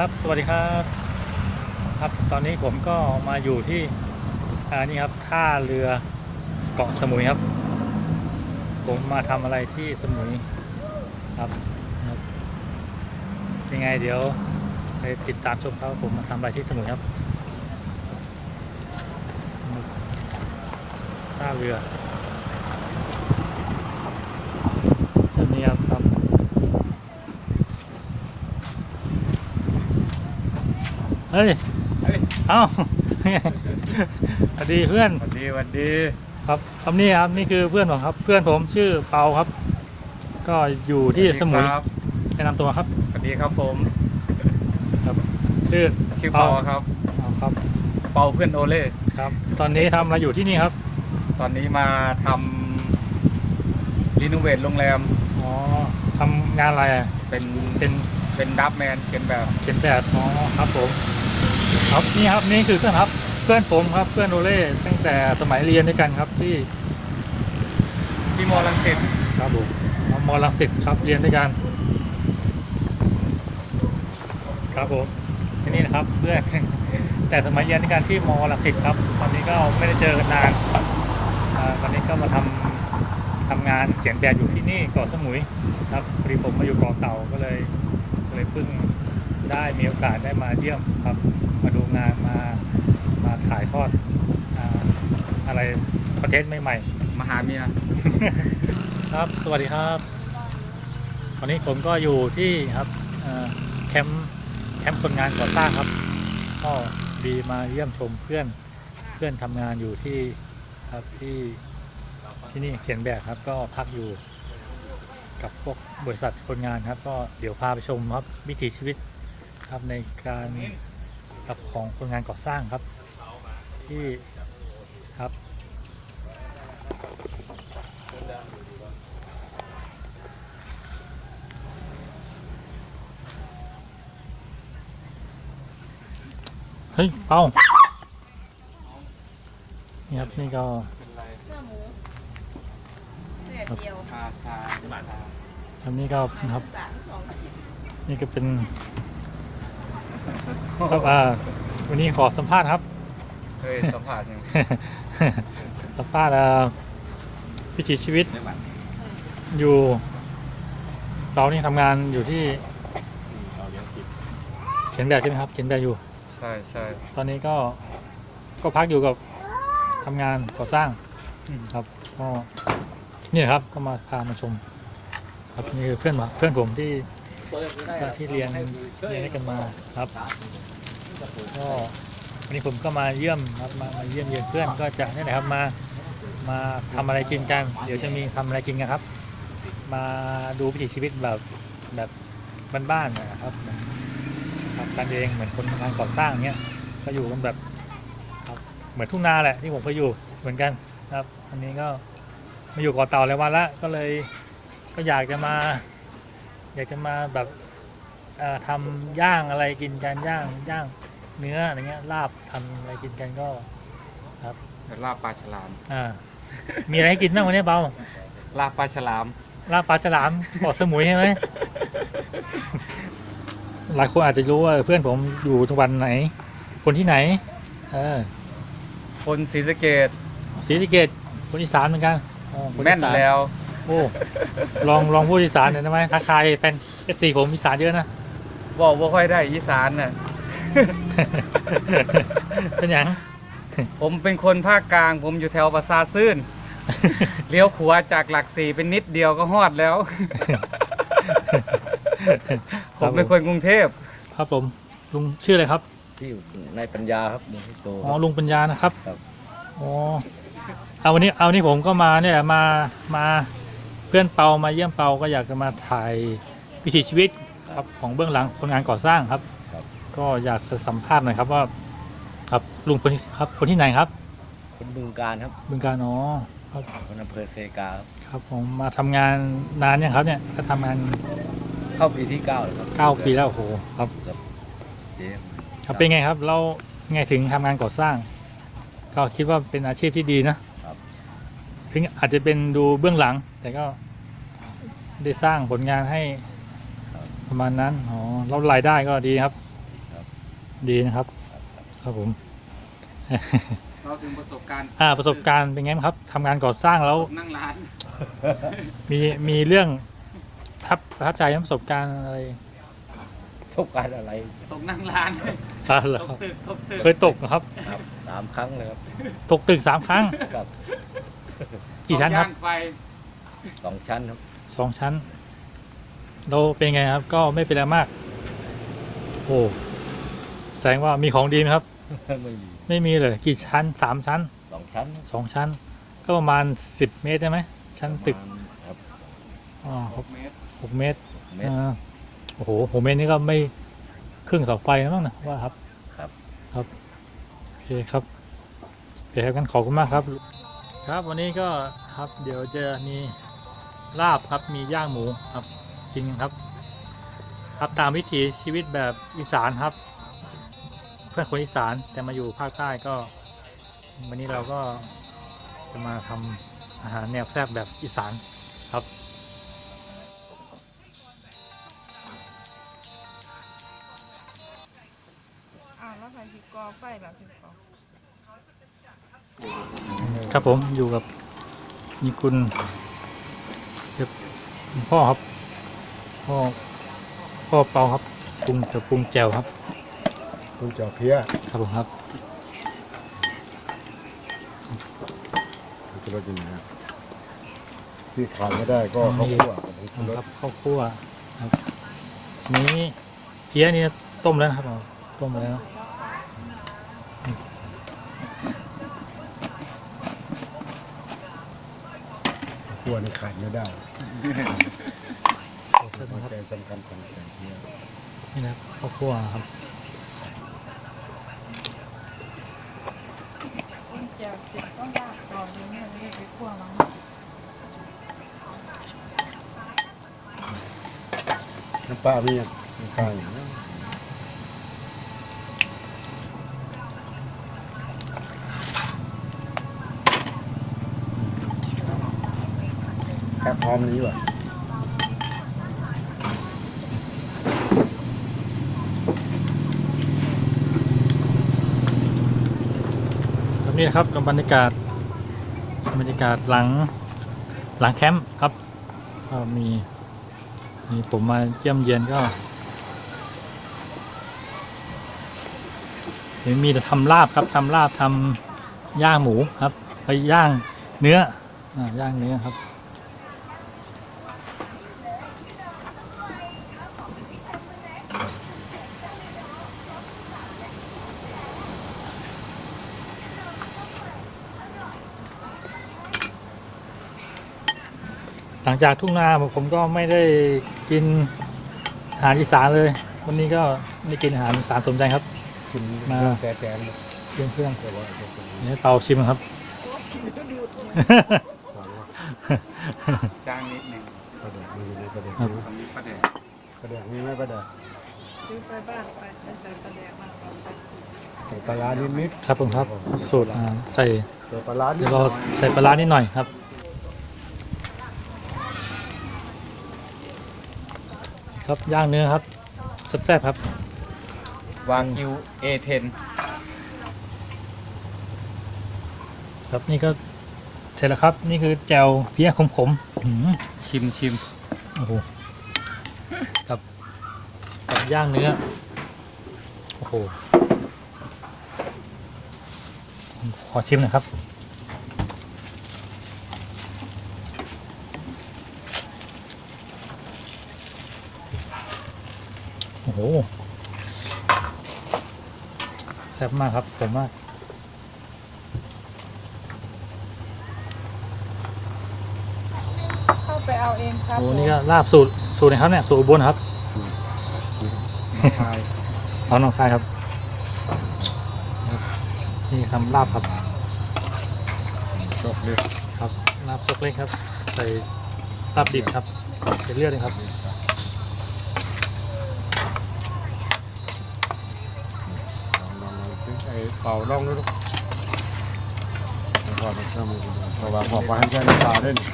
ครับ สวัสดีครับครับ ตอนนี้ผมก็มาอยู่ที่อ่านี่ครับท่าเรือเกาะสมุยครับ ผมมาทำอะไรที่สมุยครับครับ ยังไงเดี๋ยวไปติดตามชมครับว่าผมมาทำอะไรที่สมุยครับท่าเรือนนี้ครับครับ เฮ้ยเฮ้ย เอ้า สวัสดีเพื่อน สวัสดีสวัสดีครับครับนี่ครับนี่คือเพื่อนผมครับ เพื่อนผมชื่อเปาครับ ก็อยู่ที่สมุยครับแนะนำตัวครับ สวัสดีครับผมครับชื่อชื่อเปาครับอ๋อครับ เปาเพื่อนโอเล่ครับ ตอนนี้ทำอะไรอยู่ที่นี่ครับ ตอนนี้มาทำรีโนเวทโรงแรม อ๋อทำงานอะไรอะเป็นเป็น เป็นดับแมนเขียนแบบเขียนแบบอ๋อครับผม ครับนี่ครับนี่คือเพื่อนครับ เพื่อนผมครับเพื่อนโอเล่ตั้งแต่สมัยเรียนด้วยกันครับที่ที่มอลังสิตครับผมมอลังสิตครับเรียนด้วยกัน ครับผมที่นี่นะครับเพื่อนแต่สมัยเรียนด้วยกันที่มอลังสิตครับ ตอนนี้ก็ไม่ได้เจอกันนานอ่าตอนนี้ก็มาทำทำงานเขียนแบบอยู่ที่นี่เกาะสมุยครับพอดีผมมาอยู่เกาะเต่าก็เลยก็ เลยเพิ่งได้มีโอกาสได้มาเยี่ยมครับมาดูงานมามาถ่ายทอดอ่าอะไรประเทศใหม่ๆมาหาเมียครับ สวัสดีครับวันนี้ผมก็อยู่ที่ครับเอ่อแคมป์แคมป์คนงานก่อสร้างครับ ก็ดีมาเยี่ยมชมเพื่อนเพื่อนทำงานอยู่ที่ครับที่ที่นี่เขียนแบบครับก็พักอยู่ กับพวกบริษัทคนงานครับ ก็เดี๋ยวพาไปชมครับวิถีชีวิตครับในการกับของคนงานก่อสร้างครับ ที่ครับเฮ้ยเป้านี่ครับนี่ก็ เป็นไร เนื้อหมู เนื้อเดียวอาชาบาทาทำนี่ก็ครับสามสองขีดนี่ก็เป็นครับอ่าวันนี้ขอสัมภาษณ์ครับเคยสัมผัสยังสัมภาษณ์อ่าวิถีชีวิต อยู่ เรานี่ทำงานอยู่ที่เขียนแบบใช่ไหมครับเขียนแบบอยู่ ใช่ใช่ตอนนี้ก็ก็พักอยู่กับทำงานก่อสร้างครับก็ เนี่ยครับก็มาพามาชม ครับนี่คือเพื่อนมาเพื่อนผมที่ที่เรียนเรียนกันมาครับก็วันนี้ผมก็มาเยี่ยมครับมามาเยี่ยมเยียนเพื่อนก็จะนี่แหละครับมามาทำอะไรกินกัน เดี๋ยวจะมีทำอะไรกินกันครับ มาดูวิถีชีวิตแบบแบบบ้านๆนะครับครับกันเองเหมือนคนทำงานก่อสร้างเงี้ยก็อยู่กันแบบครับเหมือนทุ่งนาแหละที่ผมเคยอยู่เหมือนกันครับ อันนี้ก็ มาอยู่เกาะเต่าหลายวันละก็เลยก็อยากจะมา อยากจะมาแบบเอ่อทำย่างอะไรกินกันย่างย่างเนื้ออะไรเงี้ยลาบทำอะไรกินกันก็เดี๋ยวลาบปลาฉลามอ่ามีอะไรให้กินบ้างวันนี้เบาลาบปลาฉลามลาบปลาฉลามเกาะสมุยใช่ไหมหลายคนอาจจะรู้ว่าเพื่อนผมอยู่จังหวัดไหน คนที่ไหน เออ คนศรีสะเกดศรีสะเกดคนอีสานเหมือนกันอ๋อคน แม่นอีสานแล้ว โอ้ลองลองพูดอีสานหน่อยได้ไหมทักทายเป็นเอฟซีผมอีสานเยอะนะบอกว่าค่อยได้อีสานน่ะ เป็นอย่างผมเป็นคนภาคกลาง ผมอยู่แถวปราสาทซื่นเลี้ยวขวาจากหลักสี่เป็นนิดเดียวก็ฮอดแล้ว ผมเป็นคนกรุงเทพ ครับผมลุงชื่ออะไรครับ ที่ในปัญญาครับมุฮิโตอ๋อลุงปัญญานะครับครับ อ๋อเอาวันนี้เอาวันนี้ผมก็มาเนี่ยแหละมามาเพื่อนเปามาเยี่ยมเปาก็อยากจะมาถ่ายวิถีชีวิตครับของเบื้องหลังคนงานก่อสร้างครับ ก็อยากจะสัมภาษณ์หน่อยครับว่า ครับลุงคนที่ครับคนที่ไหนครับคนบึงการครับบึงการอ๋อครับคนอำเภอเซกาครับครับผมมาทำงานนานยังครับเนี่ยก็ทำงานเข้าปีที่เก้าแล้วครับ เก้าปีแล้วโอ้โหครับเจ๊ครับเป็นไงครับ เราไงถึงทำงานก่อสร้าง ก็คิดว่าเป็นอาชีพที่ดีนะครับ ถึงอาจจะเป็นดูเบื้องหลัง แต่ก็ได้สร้างผลงานให้ประมาณนั้นอ๋อแล้วรายได้ก็ดีครับ ดีนะครับ ครับผม เราถึงประสบการณ์อ่าประสบการณ์เป็นไงบ้างครับทำงานก่อสร้างแล้ว นั่งร้าน มีมีเรื่องประทับประทับใจไหมประสบการณ์อะไร ทุกการอะไรตกนั่งร้านอ่าเหรอตกตึกตกตึกเคยตกนะครับ ครับสามครั้งเลยครับตกตึกสามครั้ง ครับกี่ชั้นครับย่างไฟสองชั้นครับสองชั้น เราเป็นไงครับ ก็ไม่เป็นอะไรมาก โอ้แสดงว่ามีของดีไหมครับ ไม่มีไม่มีเลย กี่ชั้นสามชั้นสองชั้นสองชั้น ก็ประมาณสิบเมตรใช่ไหมชั้นตึกประมาณครับอ๋อหกเมตรหกเมตรเมตร อ่า โอ้โหหกเมตรนี่ก็ไม่ครึ่งเสาไฟแล้วมั้งนะว่าครับ ครับ ครับโอเคครับโอเคครับกันขอบคุณมากครับ ครับวันนี้ก็ครับเดี๋ยวจะมีลาบครับมีย่างหมูครับกินกันครับ ครับตามวิถีชีวิตแบบอีสานครับ เพื่อนคนอีสานแต่มาอยู่ภาคใต้ก็ วันนี้เราก็จะมาทำอาหารแนวแซ่บแบบอีสานครับ ครับผมอยู่กับมีคุณครับคุณพ่อครับ พ่อพ่อเปาครับปรุงจะปรุงแจวครับคุณเจ้าเพี้ยครับผมครับคุณจะรสยังไงฮะที่ขาดไม่ได้ก็ข้าวคั่วกับผงชูรครัสบข้าวคั่วครับนี้เพี้ยนี่ต้มแล้วนะครับเอาต้มแล้ว วคั่วนี่ขาดไม่ได้โอเคหัวครับใจสำคัญของแกงเพี้ยนี่นะครับข้าวคั่วครับต้นแก้วเสียต้องลากก่อนเลยเนี่ยไม่ได้ไปคั่วมั้งน้ำปลามีอะน้ำปลาอย่างนั้ แค่พร้อมนี้ว่ะครับนี่นะครับกับบรรยากาศบรรยากาศหลังหลังแคมป์ครับก็มีมีผมมาเยี่ยมเยียนก็เห็นมีแต่ทำลาบครับทำลาบทำย่างหมูครับไปย่างเนื้ออย่างเนื้อครับ หลังจากทุ่งนาผมก็ไม่ได้กินอาหารอีสานเลย วันนี้ก็ได้กินอาหารอีสานสมใจครับ กินมาแต่แต่เลยเพื่อนเพื่อนแต่ว่าจะเป็นๆนี่เตาชิมครับควางนิดหนึ่งประเดี๋ยวมีในประเดี๋ยวครับตรงนี้ประเดี๋ยวประเดี๋ยวมีไหมประเดี๋ยวซื้อไปบ้านไปใส่ปลาแดกมาก่อนไปใส่ปลาร้านิดนิดครับผมครับ สูตรใส่ปลาร้านิเดี๋ยวเราใส่ปลาร้านิดหน่อยครับ ครับย่างเนื้อครับแซ่บๆครับ วางคิว A10 ครับนี่ก็เสร็จแล้วครับ นี่คือแจวเพี้ยขมๆอื้อหือชิมชิมโอ้โหกับกับย่างเนื้อโอ้โหผมขอชิมหน่อยครับ โอ้โหแซ่บมากครับผมมากเข้าไปเอาเองครับโอ้นี่ก็ลาบสูตรสูตรไหนครับเนี่ยสูตรอุบลครับชายเอาน้องคายครับครับ นี่ทำลาบครับจบเลยครับลาบซกเล็กครับ ใส่ลาบดิบครับใส่เลือดเลยครับ ลองลองลองสิไอ้ เป่าลองดูดูเพราะว่ามันเข้ามือเพราะว่าบอกว่าให้แค่น้ำปลาได้นี่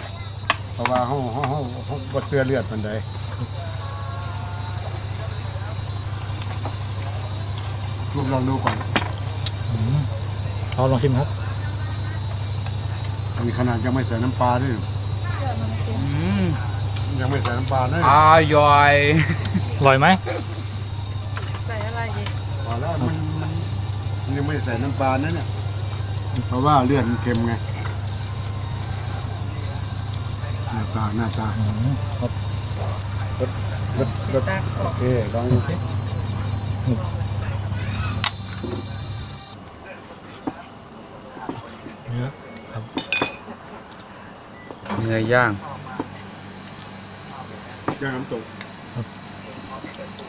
เพราะว่าห้องห้องห้องห้องบดเสื้อเลือดมันใดคลูกลองดูก่อนอืมเราลองชิมครับมีขนาดยังไม่ใส่น้ำปลาด้วยเชื่อมันเค็มอืมยังไม่ใส่น้ำปลานะอร่อยอร่อยไหมใส่อะไรอีกพอแล้วมันมันมัน ยังไม่ใส่น้ำปลานะเนี่ย เพราะว่าเลือดมันเค็มไง หน้าตา หน้าตาอืมครับรสรสตากรอโอบเคลองดูสิเนื้อครับเนื้อย่างย่างน้ำตก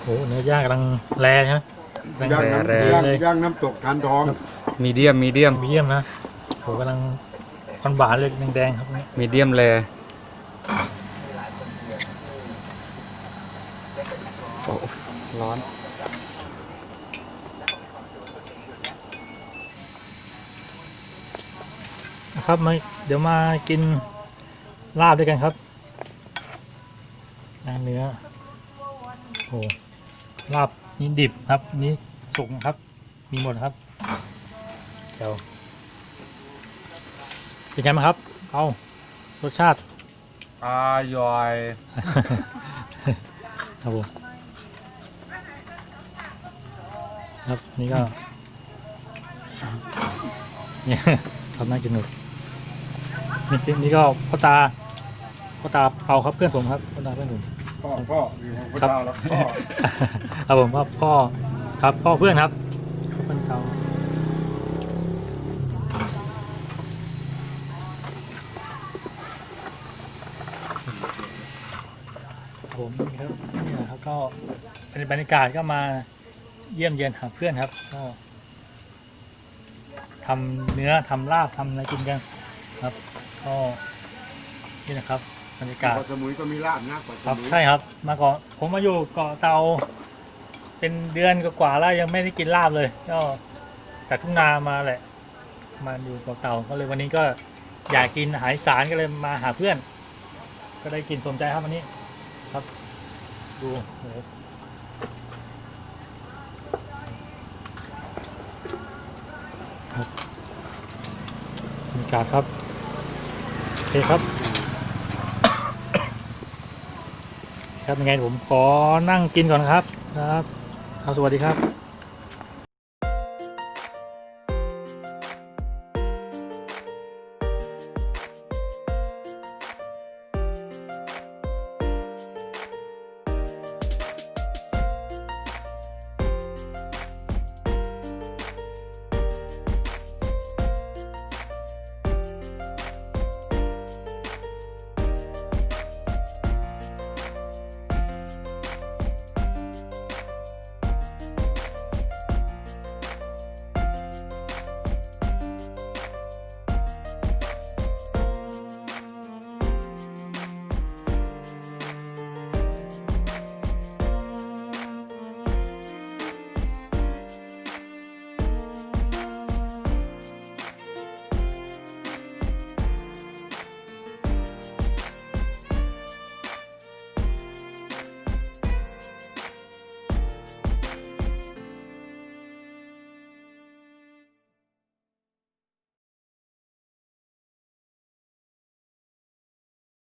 โอ้เนื้อย่างกำลังแรใช่ไหม กำลังย่างน้ำแร่ย่างเลยย่างน้ำตกทานทองมีเดียมมีเดียมมีเยี่ยมนะโหกำลังหวานๆเลยแดงๆครับนี่มีเดียมแลโอ้ร้อน นะครับมาเดี๋ยวมากินลาบด้วยกันครับย่างเนื้อโอ้ลาบ นี่ดิบครับ นี่สุกนะครับ มีหมดครับเดี๋ยวเป็นไงบ้างครับ เอารสชาติอร่อย ครับผมครับนี่ก็เนี่ยครับน่ากินหมดนี่นี่ก็พ่อตาพ่อตาเปาครับเพื่อนผมครับพ่อตาเพื่อนผม พ่อพ่อมีของพระครับเจ้าแล้วพ่อครับผมว่าพ่อครับพ่อเพื่อนครับเพื่อนเก่าครับผมนี่ครับนี่นะครับก็เป็นบรรยากาศก็มาเยี่ยมเยียนหาเพื่อนครับก็ทำเนื้อทำลาบทำอะไรกินกันครับ ก็นี่นะครับ บรรยากาศเกาะสมุยก็มีลาบนะเกาะสครับมุยใช่ครับ มาเกาะผมมาอยู่เกาะเตา เป็นเดือนกว่าๆแล้วยังไม่ได้กินลาบเลย ก็จากทุ่งนามาแหละ มาอยู่เกาะเตาก็เลยวันนี้ก็อยากกินอาหารอีสารก็เลยมาหาเพื่อน ก็ได้กินสมใจครับวันนี้ ครับ ดูโหครับบรรยากาศครับโอเคครับ ครับยังไงผมขอนั่งกินก่อนครับครับ ครับสวัสดีครับ